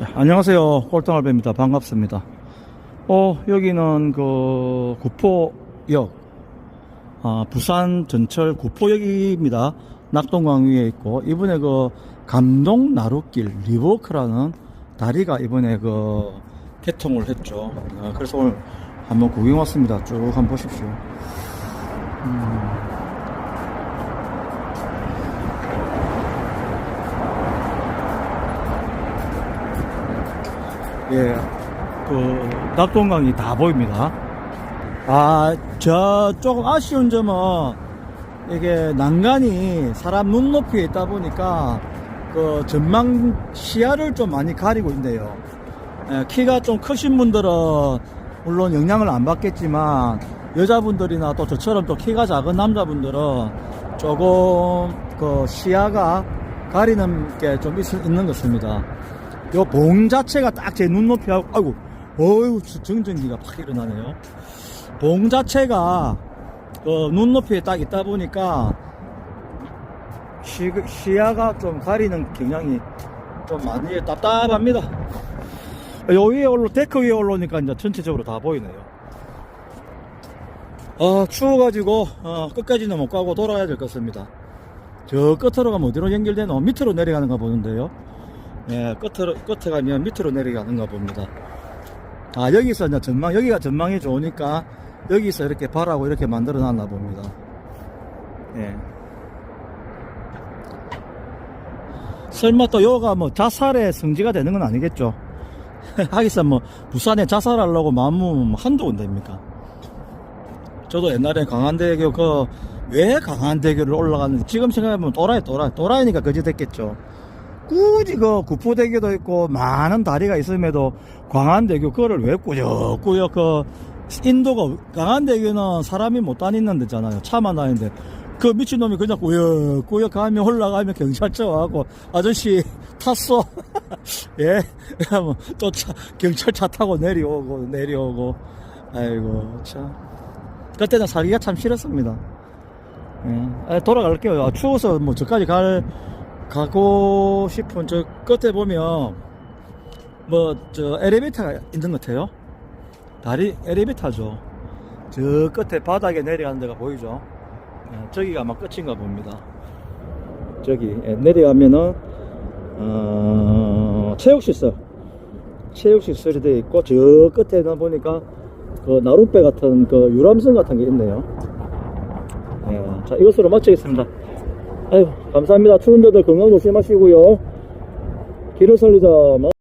자, 안녕하세요. 꼴등알배입니다. 반갑습니다. 어, 여기는 그 구포역, 아, 부산 전철 구포역입니다. 낙동강 위에 있고, 이번에 그 감동 나룻길 리워크라는 다리가 이번에 그 개통을 했죠. 아, 그래서 오늘 한번 구경 왔습니다. 쭉 한번 보십시오. 예, 그 낙동강이 다 보입니다. 아, 저 조금 아쉬운 점은 이게 난간이 사람 눈 높이에 있다 보니까 그 전망 시야를 좀 많이 가리고 있네요. 예, 키가 좀 크신 분들은 물론 영향을 안 받겠지만 여자분들이나 또 저처럼 또 키가 작은 남자분들은 조금 그 시야가 가리는 게 좀 있는 것 같습니다. 요봉 자체가 딱 제 눈높이하고 아이고 어휴 정전기가 팍 일어나네요. 봉 자체가 그 눈높이에 딱 있다 보니까 시, 시야가 좀 가리는 경향이 좀 많이 답답합니다. 요 위에 올라 데크 위에 올라오니까 이제 전체적으로 다 보이네요. 아 추워가지고 어, 끝까지는 못 가고 돌아야 될 것 같습니다. 저 끝으로 가면 어디로 연결되나 밑으로 내려가는가 보는데요 예, 끝으로, 끝에 가면 밑으로 내려가는가 봅니다. 아, 여기서 이제 전망, 여기가 전망이 좋으니까 여기서 이렇게 바라고 이렇게 만들어 놨나 봅니다. 예. 설마 또 요가 뭐 자살의 성지가 되는 건 아니겠죠? 하기서 뭐 부산에 자살하려고 마음 한두 군데입니까? 저도 옛날에 강한대교 그 왜 강한대교를 올라갔는지 지금 생각해보면 또라이 또라이 또라이니까 거지 됐겠죠. 굳이 그 구포대교도 있고 많은 다리가 있음에도 광안대교 그거를 왜 꾸역꾸역 그 인도가 광안대교는 사람이 못 다니는 데잖아요. 차만 다니는데. 그 미친놈이 그냥 꾸역꾸역 가면 올라가면 경찰차 와고 아저씨 탔어. 예? 그러면 또 차, 경찰차 타고 내려오고 내려오고. 아이고 참. 그때는 살기가 참 싫었습니다. 예. 아, 돌아갈게요. 아, 추워서 뭐 저까지 갈 가고 싶은 저 끝에 보면 뭐 저 엘리베이터가 있는 것 같아요. 다리 엘리베이터죠. 저 끝에 바닥에 내려가는 데가 보이죠. 예, 저기가 아마 끝인가 봅니다. 저기 예, 내려가면은 어, 체육시설 체육시설이 되어 있고 저 끝에는 보니까 그 나룻배 같은 그 유람선 같은 게 있네요. 예, 자 이것으로 마치겠습니다. 아유 감사합니다. 추운 데들 건강 조심하시고요. 길을 살리자